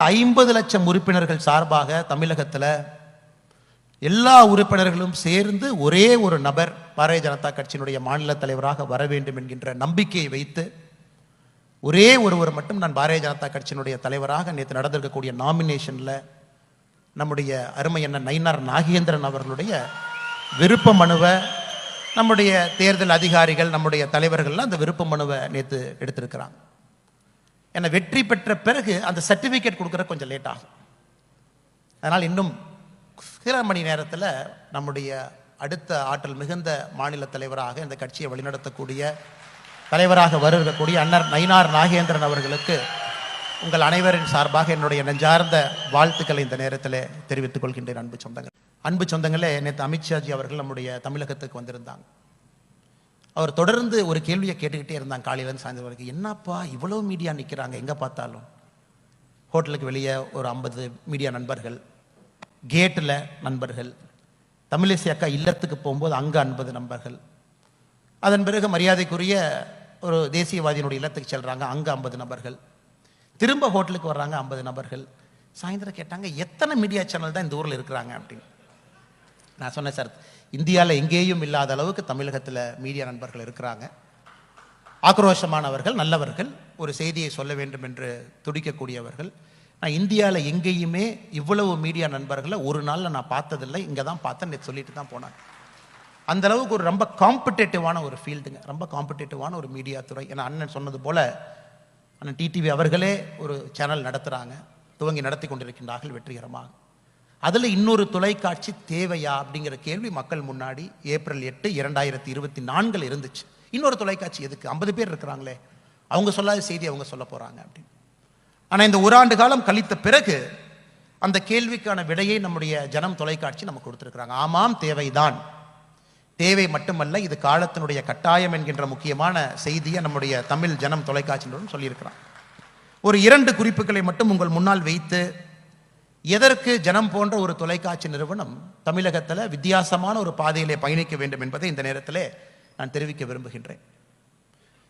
ஐம்பது லட்சம் உறுப்பினர்கள் சார்பாக தமிழகத்தில் எல்லா உறுப்பினர்களும் சேர்ந்து ஒரே ஒரு நபர் பாரதிய ஜனதா கட்சியினுடைய மாநில தலைவராக வர வேண்டும் என்கின்ற நம்பிக்கையை வைத்து ஒரே ஒருவர் மட்டும் நான் பாரதிய ஜனதா கட்சியினுடைய தலைவராக நேற்று நடந்திருக்கக்கூடிய நாமினேஷனில் நம்முடைய அருமை நயினார் நாகேந்திரன் அவர்களுடைய விருப்ப மனுவை நம்முடைய தேர்தல் அதிகாரிகள் நம்முடைய தலைவர்கள்லாம் அந்த விருப்ப மனுவை நேற்று எடுத்திருக்கிறாங்க. ஏன்னா வெற்றி பெற்ற பிறகு அந்த சர்டிஃபிகேட் கொடுக்குற கொஞ்சம் லேட் ஆகும். அதனால் இன்னும் சில மணி நேரத்தில் நம்முடைய அடுத்த ஆற்றல் மிகுந்த மாநில தலைவராக இந்த கட்சியை வழிநடத்தக்கூடிய தலைவராக வருகக்கூடிய அன்னர் நயினார் நாகேந்திரன் அவர்களுக்கு உங்கள் அனைவரின் சார்பாக என்னுடைய நெஞ்சார்ந்த வாழ்த்துக்களை இந்த நேரத்தில் தெரிவித்துக் கொள்கின்றேன் அன்பு சொந்தங்கள். அன்பு சொந்தங்களே நேற்று அமித்ஷாஜி அவர்கள் நம்முடைய தமிழகத்துக்கு வந்திருந்தாங்க. அவர் தொடர்ந்து ஒரு கேள்வியை கேட்டுக்கிட்டே இருந்தாங்க காலையிலேருந்து சாயந்தரம் வரைக்கும். என்னப்பா இவ்வளோ மீடியா நிற்கிறாங்க எங்கே பார்த்தாலும்? ஹோட்டலுக்கு வெளியே ஒரு ஐம்பது மீடியா நண்பர்கள் கேட்டில் நண்பர்கள் தமிழிசை அக்கா இல்லத்துக்கு போகும்போது அங்கே ஐம்பது நண்பர்கள். அதன் பிறகு மரியாதைக்குரிய ஒரு தேசியவாதியினுடைய இல்லத்துக்கு செல்கிறாங்க அங்கே ஐம்பது நபர்கள். திரும்ப ஹோட்டலுக்கு வர்றாங்க ஐம்பது நபர்கள். சாயந்தரம் கேட்டாங்க எத்தனை மீடியா சேனல் தான் இந்த ஊரில் இருக்கிறாங்க? அப்படின்னு. நான் சொன்னேன் சார் இந்தியாவில் எங்கேயும் இல்லாத அளவுக்கு தமிழகத்தில் மீடியா நண்பர்கள் இருக்கிறாங்க. ஆக்ரோஷமானவர்கள் நல்லவர்கள் ஒரு செய்தியை சொல்ல வேண்டும் என்று துடிக்கக்கூடியவர்கள். நான் இந்தியாவில் எங்கேயுமே இவ்வளவு மீடியா நண்பர்களை ஒரு நாளில் நான் பார்த்ததில்லை இங்கே தான் பார்த்தேன் நேற்று சொல்லிட்டு தான் போனாங்க. அந்த அளவுக்கு ஒரு ரொம்ப காம்படேட்டிவான ஒரு ஃபீல்டுங்க ரொம்ப காம்படேட்டிவான ஒரு மீடியா துறை. ஏன்னா அண்ணன் சொன்னது போல் அண்ணன் டிடிவி அவர்களே ஒரு சேனல் நடத்துகிறாங்க துவங்கி நடத்தி கொண்டிருக்கின்றார்கள் வெற்றிகரமாக. அதில் இன்னொரு தொலைக்காட்சி தேவையா அப்படிங்கிற கேள்வி மக்கள் முன்னாடி ஏப்ரல் எட்டு இரண்டாயிரத்தி இருபத்தி நான்கில் இருந்துச்சு. இன்னொரு தொலைக்காட்சி எதுக்கு? ஐம்பது பேர் இருக்கிறாங்களே. அவங்க சொல்லாத செய்தி அவங்க சொல்ல போகிறாங்க அப்படின்னு. ஆனால் இந்த ஒரு ஆண்டு காலம் கழித்த பிறகு அந்த கேள்விக்கான விடையை நம்முடைய ஜனம் தொலைக்காட்சி நமக்கு கொடுத்துருக்குறாங்க. ஆமாம் தேவைதான். தேவை மட்டுமல்ல இது காலத்தினுடைய கட்டாயம் என்கின்ற முக்கியமான செய்தியை நம்முடைய தமிழ் ஜனம் தொலைக்காட்சியினரும் சொல்லியிருக்கிறான் ஒரு இரண்டு குறிப்புகளை மட்டும் உங்கள் முன்னால் வைத்து எதற்கு ஜனம் போன்ற ஒரு தொலைக்காட்சி நிறுவனம் தமிழகத்தில் வித்தியாசமான ஒரு பாதையிலே பயணிக்க வேண்டும் என்பதை இந்த நேரத்தில் நான் தெரிவிக்க விரும்புகின்றேன்.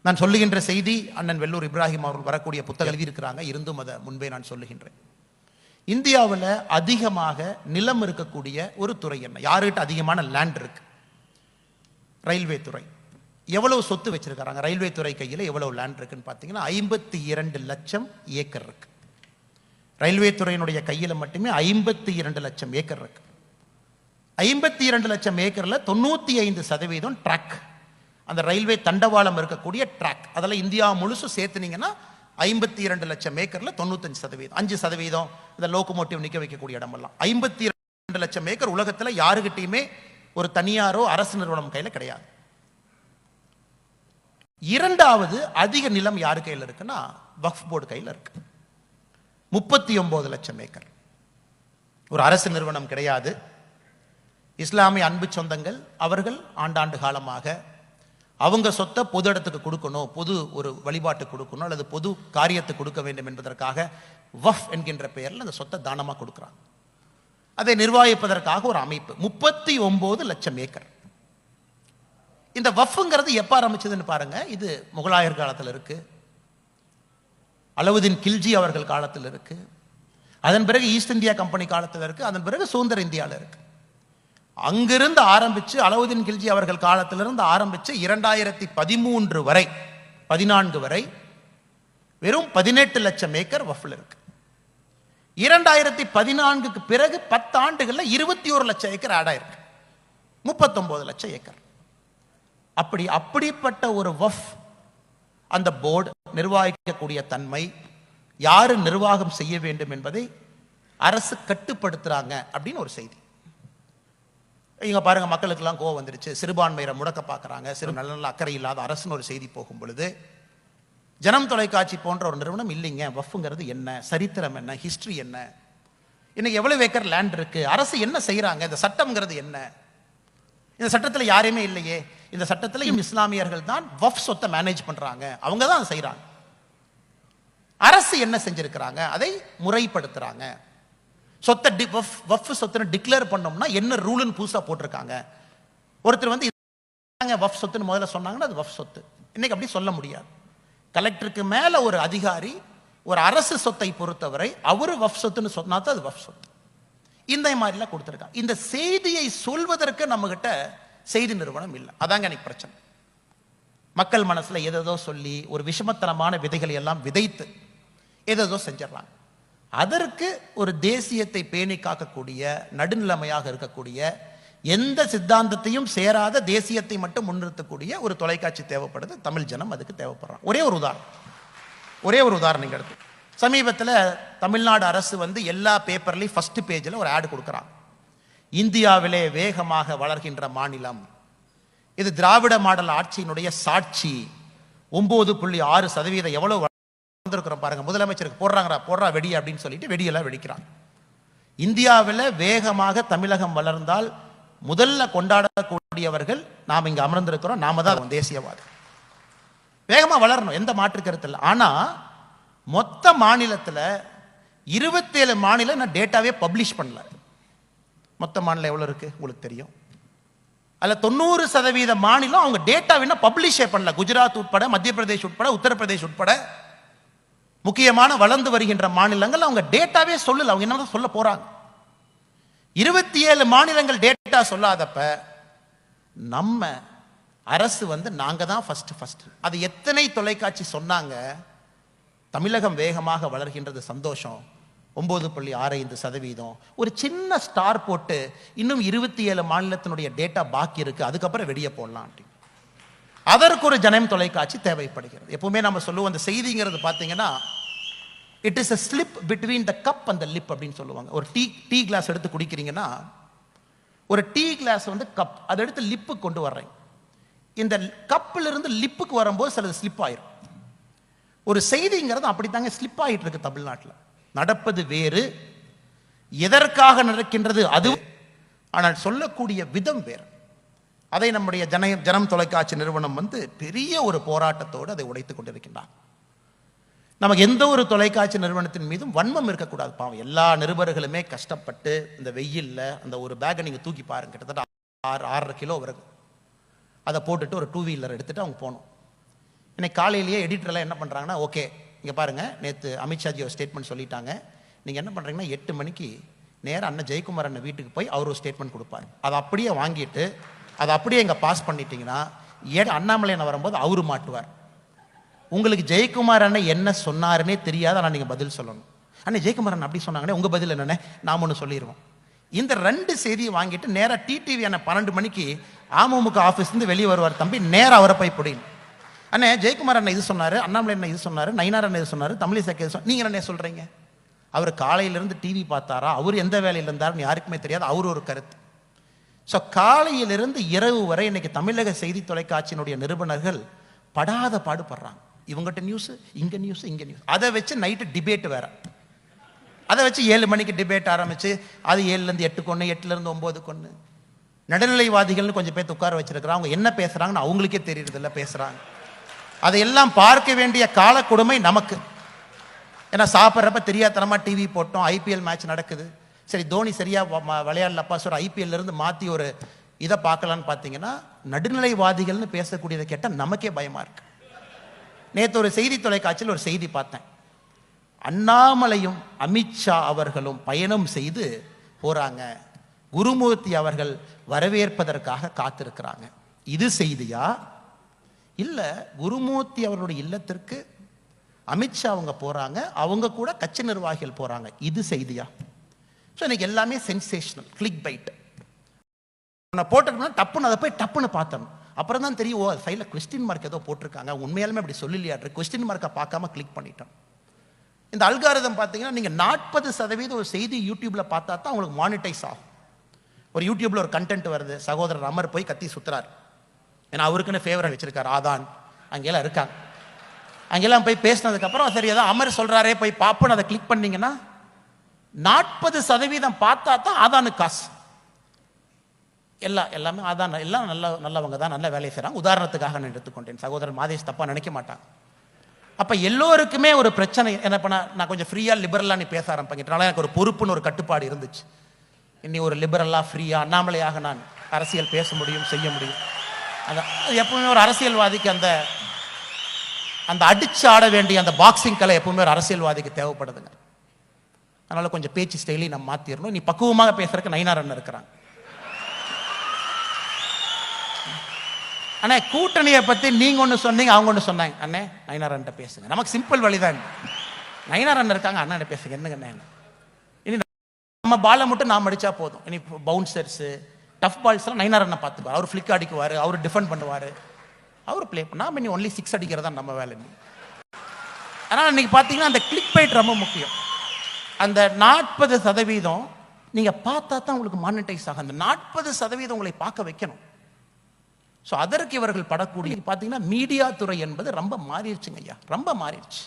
நான் சொல்லுகின்ற செய்தி அண்ணன் வெள்ளூர் இப்ராஹிம் அவர்கள் வரக்கூடிய புத்தகம் எழுதியிருக்கிறாங்க. இருந்தும் அதை முன்பே நான் சொல்லுகின்றேன். இந்தியாவில் அதிகமாக நிலம் இருக்கக்கூடிய ஒரு துறை என்ன? யாருக்கிட்ட அதிகமான லேண்ட் இருக்கு? ரயில்வே துறை. எவ்வளவு சொத்து வச்சிருக்கிறாங்க? ரயில்வே துறை கையில் எவ்வளவு லேண்ட் இருக்குன்னு பார்த்தீங்கன்னா ஐம்பத்தி இரண்டு லட்சம் ஏக்கர் இருக்கு. ரயில்வே துறையினுடைய கையில் மட்டுமே ஐம்பத்தி இரண்டு லட்சம் ஏக்கர் இருக்கு. ஐம்பத்தி இரண்டு லட்சம் ஏக்கரில் தொண்ணூத்தி ஐந்து சதவீதம் ட்ராக் அந்த ரயில்வே தண்டவாளம் இருக்கக்கூடிய ட்ராக் அதெல்லாம் இந்தியா முழுசும் சேர்த்துனீங்கன்னா ஐம்பத்தி இரண்டு லட்சம் ஏக்கரில் தொண்ணூத்தஞ்சு சதவீதம் அஞ்சு சதவீதம் இந்த லோக்கோமோட்டிவ் நிற்க வைக்கக்கூடிய இடமெல்லாம். ஐம்பத்தி இரண்டு லட்சம் ஏக்கர் உலகத்தில் யாருக்கிட்டையுமே ஒரு தனியாரோ அரசு நிறுவனம் கையில் கிடையாது. இரண்டாவது அதிக நிலம் யாரு கையில் இருக்குன்னா வக்ஃப் போர்டு கையில் இருக்குது முப்பத்தி ஒன்பது லட்சம் ஏக்கர். ஒரு அரசு நிறுவனம் கிடையாது. இஸ்லாமிய அன்பு சொந்தங்கள் அவர்கள் ஆண்டாண்டு காலமாக அவங்க சொத்தை பொது இடத்துக்கு கொடுக்கணும் பொது ஒரு வழிபாட்டு கொடுக்கணும் அல்லது பொது காரியத்துக்கு கொடுக்க வேண்டும் என்பதற்காக வஃப் என்கின்ற பெயரில் அந்த சொத்தை தானமாக கொடுக்குறாங்க. அதை நிர்வகிப்பதற்காக ஒரு அமைப்பு. முப்பத்தி ஒன்பது லட்சம் ஏக்கர். இந்த வஃப்ங்கிறது எப்போ ஆரம்பிச்சதுன்னு பாருங்க. இது முகலாயர் காலத்தில் இருக்குது அலவுதீன் கில்ஜி அவர்கள் காலத்தில் இருக்கு. அதன் பிறகு ஈஸ்ட் இந்தியா கம்பெனி காலத்தில் இருக்கு. அதன் பிறகு சுதந்திர இந்தியாவில் இருக்கு. அங்கிருந்து ஆரம்பிச்சு அலவுதீன் கில்ஜி அவர்கள் காலத்திலிருந்து ஆரம்பிச்சு இரண்டாயிரத்தி பதிமூன்று வரை பதினான்கு வரை வெறும் பதினெட்டு லட்சம் ஏக்கர் வஃபில் இருக்கு. இரண்டாயிரத்தி பதினான்குக்கு பிறகு பத்து ஆண்டுகளில் இருபத்தி ஒரு லட்சம் ஏக்கர் ஆட் ஆயிருக்கு. முப்பத்தொன்பது லட்சம் ஏக்கர். அப்படி அப்படிப்பட்ட ஒரு வஃப் அந்த போர்டு நிர்வாகிக்கக்கூடிய தன்மை யாரு நிர்வாகம் செய்ய வேண்டும் என்பதை அரசு கட்டுப்படுத்துறாங்க அப்படின்னு ஒரு செய்தி. இங்க பாருங்க மக்களுக்கெல்லாம் கோவம் வந்துருச்சு. சிறுபான்மையரை முடக்க பார்க்குறாங்க. சிறு நல்ல நல்ல அக்கறை இல்லாத அரசுன்னு ஒரு செய்தி போகும் பொழுது ஜனம் தொலைக்காட்சி போன்ற ஒரு நிறுவனம் இல்லைங்க. வஃப்ங்கிறது என்ன? சரித்திரம் என்ன? ஹிஸ்ட்ரி என்ன? இன்னைக்கு எவ்வளவு ஏக்கர் லேண்ட் இருக்கு? அரசு என்ன செய்யறாங்க? இந்த சட்டம்ங்கிறது என்ன? இந்த சட்டத்தில் யாரையுமே இல்லையே. இந்த சட்டத்திலையும் இஸ்லாமியர்கள் தான் வஃப் சொத்தை மேனேஜ் பண்றாங்க. அவங்க தான் செய்கிறாங்க அரசு என்ன செஞ்சிருக்கிறாங்க? அதை முறைப்படுத்துறாங்க. சொத்தை டி வஃப் வஃப் சொத்துன்னு டிக்ளேர் பண்ணோம்னா என்ன ரூல்னு புதுசாக போட்டிருக்காங்க. ஒருத்தர் வந்து வஃப் சொத்துன்னு முதல்ல சொன்னாங்கன்னா அது வஃப் சொத்து. இன்னைக்கு அப்படி சொல்ல முடியாது. கலெக்டருக்கு மேல ஒரு அதிகாரி ஒரு அரசு சொத்தை பொறுத்தவரை அவர் வஃப் சொத்துன்னு சொன்னா தான் அது வஃப் சொத்து. இந்த மாதிரிலாம் கொடுத்துருக்காங்க. இந்த செய்தியை சொல்வதற்கு நம்மகிட்ட செய்தி நிறுவனம் இல்லை. அதாங்க எனக்கு பிரச்சனை. மக்கள் மனசில் எதோ சொல்லி ஒரு விஷமத்தனமான விதைகளை எல்லாம் விதைத்து எதோ செஞ்சிடறாங்க. அதற்கு ஒரு தேசியத்தை பேணி காக்கக்கூடிய நடுநிலைமையாக இருக்கக்கூடிய எந்த சித்தாந்தத்தையும் சேராத தேசியத்தை மட்டும் முன்னிறுத்தக்கூடிய ஒரு தொலைக்காட்சி தேவைப்படுது. தமிழ் ஜனம் அதுக்கு தேவைப்படுறான் ஒரே ஒரு உதாரணம். ஒரே ஒரு உதாரணம் எடுத்து. சமீபத்தில் தமிழ்நாடு அரசு வந்து எல்லா பேப்பர்லேயும் ஃபஸ்ட்டு பேஜில் ஒரு ஆடு கொடுக்குறாங்க. இந்தியாவிலே வேகமாக வளர்கின்ற மாநிலம். இது திராவிட மாடல் ஆட்சியினுடைய சாட்சி. ஒன்பது புள்ளி ஆறு சதவீதம் எவ்வளவு வளர்ந்துருக்கிறோம் பாருங்க. முதலமைச்சருக்கு போடுறாங்கடா போடுறா வெடி அப்படின்னு சொல்லிட்டு வெடியெல்லாம் வெடிக்கிறாங்க. இந்தியாவில் வேகமாக தமிழகம் வளர்ந்தால் முதல்ல கொண்டாடக்கூடியவர்கள் நாம் இங்கே அமர்ந்திருக்கிறோம். நாம தான் தேசியவாதி. வேகமாக வளரணும் எந்த மாற்று கருத்து இல்லை மொத்த மாநிலத்தில் இருபத்தேழு மாநிலம் நான் டேட்டாவே பப்ளிஷ் பண்ணல. மொத்த மாநிலம் எவ்வளோ இருக்கு? உங்களுக்கு தெரியும். அதில் தொண்ணூறு சதவீத மாநிலம் அவங்க டேட்டா வேணா பப்ளிஷே பண்ணல. குஜராத் உட்பட மத்திய பிரதேஷ் உட்பட உத்தரப்பிரதேஷ் உட்பட. முக்கியமான வளர்ந்து வருகின்ற மாநிலங்கள் அவங்க டேட்டாவே சொல்லல. அவங்க என்னதான் சொல்ல போறாங்க? இருபத்தி ஏழு மாநிலங்கள் டேட்டா சொல்லாதப்ப நம்ம அரசு வந்து நாங்கள் தான் ஃபர்ஸ்ட் ஃபர்ஸ்ட் அது எத்தனை தொலைக்காட்சி சொன்னாங்க? தமிழகம் வேகமாக வளர்கின்றது சந்தோஷம். ஒம்பது புள்ளி ஆறு ஐந்து சதவீதம். ஒரு சின்ன ஸ்டார் போட்டு இன்னும் இருபத்தி ஏழு மாநிலத்தினுடைய டேட்டா பாக்கி இருக்கு அதுக்கப்புறம் வெளியே போடலாம் அப்படின்னு. அதற்கு ஒரு ஜனம் தொலைக்காட்சி தேவைப்படுகிறது. எப்பவுமே நம்ம சொல்லுவோம் அந்த செய்திங்கிறது பார்த்தீங்கன்னா it is a slip between the cup அந்த லிப் அப்படின்னு சொல்லுவாங்க. ஒரு டீ டீ கிளாஸ் எடுத்து குடிக்கிறீங்கன்னா ஒரு டீ கிளாஸ் வந்து கப் அதை எடுத்து லிப்பு கொண்டு வர்றேன். இந்த கப்பில் இருந்து லிப்புக்கு வரும்போது சிலது ஸ்லிப் ஆயிரும். ஒரு செய்திங்கிறது அப்படித்தாங்க ஸ்லிப் ஆகிட்டு இருக்கு தமிழ்நாட்டில். நடப்பது வேறு எதற்காக நடக்கின்றது அது ஆனால் சொல்லக்கூடிய விதம் வேறு. அதை நம்முடைய ஜன ஜனம் தொலைக்காட்சி நிறுவனம் வந்து பெரிய ஒரு போராட்டத்தோடு அதை உடைத்துக் கொண்டிருக்கின்றார் நமக்கு எந்த ஒரு தொலைக்காட்சி நிறுவனத்தின் மீதும் வன்மம் இருக்கக்கூடாது. பாவம் எல்லா நிருபர்களுமே கஷ்டப்பட்டு இந்த வெயில்ல அந்த ஒரு பேக்கை நீங்க தூக்கி பாருங்க. கிட்டத்தட்ட ஆறு ஆறரை கிலோ வரும் அதை போட்டுட்டு ஒரு டூ வீலர் எடுத்துட்டு அவங்க போகணும். இன்னைக்கு காலையிலேயே எடிட்டர்லாம் என்ன பண்ணுறாங்கன்னா ஓகே இங்கே பாருங்கள் நேற்று அமித்ஷாஜி ஒரு ஸ்டேட்மெண்ட் சொல்லிட்டாங்க. நீங்கள் என்ன பண்ணுறீங்கன்னா எட்டு மணிக்கு நேராக அண்ணன் ஜெயக்குமார் அண்ணன் வீட்டுக்கு போய் அவர் ஒரு ஸ்டேட்மெண்ட் கொடுப்பார். அதை அப்படியே வாங்கிட்டு அதை அப்படியே இங்கே பாஸ் பண்ணிட்டீங்கன்னா ஏ அண்ணாமலை அண்ணன் வரும்போது அவரு மாட்டுவார். உங்களுக்கு ஜெயக்குமார் அண்ணன் என்ன சொன்னாருன்னே தெரியாத ஆனால் நீங்கள் பதில் சொல்லணும். அண்ணன் ஜெயக்குமார் அண்ணன் அப்படி சொன்னாங்கன்னே உங்கள் பதில் என்னென்ன நாம் ஒன்று சொல்லிடுவோம் இந்த ரெண்டு செய்தியை வாங்கிட்டு நேராக டிடிவி அண்ணன் பன்னெண்டு மணிக்கு அமமுக ஆஃபீஸ்லேருந்து வெளியே வருவார் தம்பி நேராக அவரை போய் பிடிக்கணும் அண்ணே ஜெயக்குமார் அண்ணன் இது சொன்னார் அண்ணாமலை அண்ணன் இது சொன்னார் நயினார் அண்ணன் இது சொன்னார் தமிழிசை இது சொன்னார். நீங்கள் என்ன சொல்கிறீங்க அவர் காலையிலிருந்து டிவி பார்த்தாரா? அவர் எந்த வேலையில் இருந்தாருன்னு யாருக்குமே தெரியாது. அவர் ஒரு கருத்து. ஸோ காலையிலிருந்து இரவு வரை இன்னைக்கு தமிழக செய்தி தொலைக்காட்சியினுடைய நிறுவனர்கள் படாத பாடுபடுறாங்க. இவங்ககிட்ட நியூஸ் இங்கே நியூஸ் இங்கே நியூஸ் அதை வச்சு நைட்டு டிபேட் வேற. அதை வச்சு ஏழு மணிக்கு டிபேட் ஆரம்பித்து அது ஏழுலேருந்து எட்டு கொன்று எட்டுலேருந்து ஒம்பது கொன்று நடுநிலைவாதிகள்னு கொஞ்சம் பேர் உட்கார வச்சிருக்கிறாங்க. அவங்க என்ன பேசுகிறாங்கன்னு அவங்களுக்கே தெரியறதில்ல பேசுகிறாங்க அதையெல்லாம் பார்க்க வேண்டிய கால கொடுமை நமக்கு. ஏன்னா சாப்பிட்றப்ப தெரியாதனமா டிவி போட்டோம் ஐபிஎல் மேட்ச் நடக்குது. சரி தோனி சரியா ம- விளையாடலப்பா சொல்ற ஐபிஎல்ல இருந்து மாத்தி ஒரு இதை பார்க்கலான்னு பார்த்தீங்கன்னா நடுநிலைவாதிகள்னு பேசக்கூடியதை கேட்டால் நமக்கே பயமா இருக்கு. நேற்று ஒரு செய்தி தொலைக்காட்சியில் ஒரு செய்தி பார்த்தேன். அண்ணாமலையும் அமித்ஷா அவர்களும் பயணம் செய்து போறாங்க. குருமூர்த்தி அவர்கள் வரவேற்பதற்காக காத்திருக்கிறாங்க. இது செய்தியா? இல்லை குருமூர்த்தி அவர்களுடைய இல்லத்திற்கு அமித்ஷா அவங்க போகிறாங்க அவங்க கூட கட்சி நிர்வாகிகள் போகிறாங்க இது செய்தியா? ஸோ இன்னைக்கு எல்லாமே சென்சேஷனல் கிளிக் பைட் நான் போட்டிருக்கணும் டப்புன்னு அதை போய் டப்புன்னு பார்த்தணும். அப்புறம் தான் தெரியும் ஓ சைடில் கொஸ்டின் மார்க் ஏதோ போட்டிருக்காங்க. உண்மையாலுமே அப்படி சொல்லலையாட்ரு கொஸ்டின் மார்க்கை பார்க்காம கிளிக் பண்ணிட்டோம். இந்த அல்காரதம் பார்த்தீங்கன்னா நீங்கள் நாற்பது சதவீதம் ஒரு செய்தி யூடியூப்பில் பார்த்தா தான் உங்களுக்கு மானிட்டைஸ் ஆகும். ஒரு யூடியூப்பில் ஒரு கண்டென்ட் வருது சகோதரர் அமர் போய் கத்தி சுற்றுறாரு ஏன்னா அவருக்குன்னு ஃபேவரட் வச்சிருக்காரு ஆதான். அங்கெல்லாம் இருக்காங்க. அங்கெல்லாம் போய் பேசினதுக்கப்புறம் சரி ஏதோ அமர் சொல்கிறாரே போய் பார்ப்போன்னு அதை கிளிக் பண்ணீங்கன்னா நாற்பது சதவீதம் பார்த்தா தான் ஆதானுக்கு காசு. எல்லாம் எல்லாமே அதான் எல்லாம் நல்ல நல்லவங்க தான் நல்ல வேலையை செய்கிறாங்க உதாரணத்துக்காக நான் எடுத்துக்கொண்டேன். சகோதரர் மாதேஷ் தப்பாக நினைக்க மாட்டாங்க. அப்போ எல்லோருக்குமே ஒரு பிரச்சனை என்ன பண்ண நான் கொஞ்சம் ஃப்ரீயாக லிபரலாக நீ பேச ஆரம்பிக்கிறனால எனக்கு ஒரு பொறுப்புன்னு ஒரு கட்டுப்பாடு இருந்துச்சு. இனி ஒரு லிபரலாக ஃப்ரீயாக அண்ணாமலையாக நான் அரசியல் பேச முடியும் செய்ய முடியும். அது எப்பவுமே ஒரு அரசியல்வாதிக்கு அந்த அந்த அடிச்சு ஆட வேண்டிய அந்த பாக்ஸிங் கலை எப்பவுமே ஒரு அரசியல்வாதிக்கு தேவைப்படுதுங்க. அதனால கொஞ்சம் பேச்சு ஸ்டைலையும் நம்ம மாத்திரணும். நீ பக்குவமாக பேசுறதுக்கு நயினார் அண்ணன் இருக்கிறாங்க. அண்ணே கூட்டணியை பத்தி நீங்க ஒன்று சொன்னீங்க அவங்க ஒன்று சொன்னாங்க. அண்ணே நயினார் அண்ணன் பேசுங்க. நமக்கு சிம்பிள் வழிதான். நயினார் அண்ணன் இருக்காங்க அண்ணன் பேசுங்க. என்னங்க அண்ணே? இனி நம்ம பாலை மட்டும் நாம் அடிச்சா போதும். இனி பவுன்சர்ஸு டஃப் பால்ஸ்லாம் நைனார் அண்ணன் பார்த்துக்குவார். அவர் ஃப்ளிக் அடிக்குவார் அவர் டிஃபெண்ட் பண்ணுவார். அவர் ப்ளே பண்ணா இனி ஒன்லி சிக்ஸ் அடிக்கிறதா நம்ம வேலை ஆனால் இன்றைக்கி இன்னைக்கு பார்த்தீங்கன்னா அந்த கிளிக் பைட் ரொம்ப முக்கியம். அந்த நாற்பது சதவீதம் நீங்கள் பார்த்தா தான் உங்களுக்கு மானிட்டைஸ் ஆகும். அந்த நாற்பது சதவீதம் உங்களை பார்க்க வைக்கணும். ஸோ அதற்கு இவர்கள் படக்கூடிய பார்த்தீங்கன்னா மீடியா துறை என்பது ரொம்ப மாறிடுச்சுங்க ஐயா. ரொம்ப மாறிடுச்சு.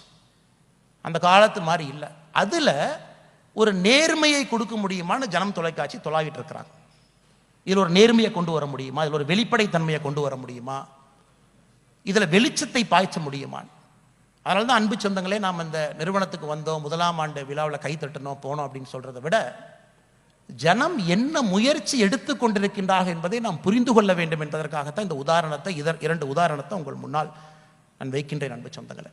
அந்த காலத்து மாதிரி இல்லை. அதில் ஒரு நேர்மையை கொடுக்க முடியுமான்னு ஜனம் தொலைக்காட்சி தொலாவிட்டு இருக்கிறாங்க. இதில் ஒரு நேர்மையை கொண்டு வர முடியுமா? இதில் ஒரு வெளிப்படைத்தன்மையை கொண்டு வர முடியுமா? இதில் வெளிச்சத்தை பாய்ச்ச முடியுமா? அதனால தான் அன்பு சொந்தங்களே நாம் இந்த நிறுவனத்துக்கு வந்தோம் முதலாம் ஆண்டு விழாவில் கை தட்டணும் போனோம் அப்படின்னு சொல்றதை விட ஜனம் என்ன முயற்சி எடுத்து கொண்டிருக்கின்றார்கள் என்பதை நாம் புரிந்து கொள்ள வேண்டும் என்பதற்காகத்தான் இந்த உதாரணத்தை இதர் இரண்டு உதாரணத்தை உங்கள் முன்னால் நான் வைக்கின்றேன் அன்பு சொந்தங்களை.